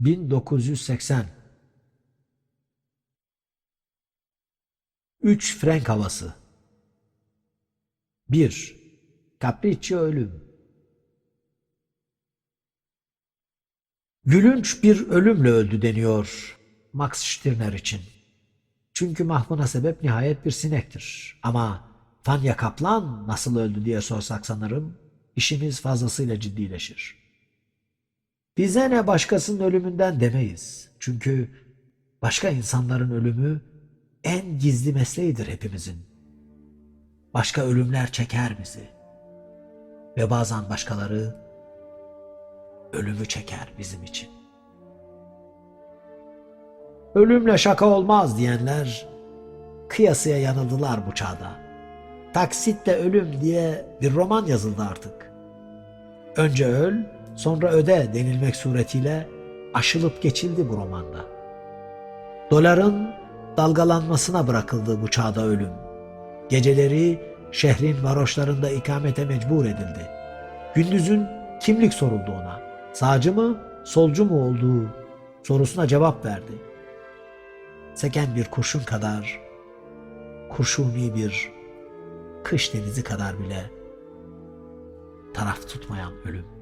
1980 3 Frank havası 1. Capriccio ölüm Gülünç bir ölümle öldü deniyor Max Stirner için. Çünkü mahvına sebep nihayet bir sinektir. Ama Fanya Kaplan nasıl öldü diye sorsak sanırım işimiz fazlasıyla ciddileşir. Bize ne başkasının ölümünden demeyiz. Çünkü başka insanların ölümü en gizli mesleğidir hepimizin. Başka ölümler çeker bizi. Ve bazen başkaları ölümü çeker bizim için. Ölümle şaka olmaz diyenler kıyasıya yanıldılar bu çağda. Taksitle ölüm diye bir roman yazıldı artık. Önce öl, sonra öde denilmek suretiyle aşılıp geçildi bu romanda. Doların dalgalanmasına bırakıldı bu çağda ölüm. Geceleri şehrin varoşlarında ikamete mecbur edildi. Gündüzün kimlik soruldu ona. Sağcı mı, solcu mu olduğu sorusuna cevap verdi. Seken bir kurşun kadar, kurşuni bir kış denizi kadar bile taraf tutmayan ölüm.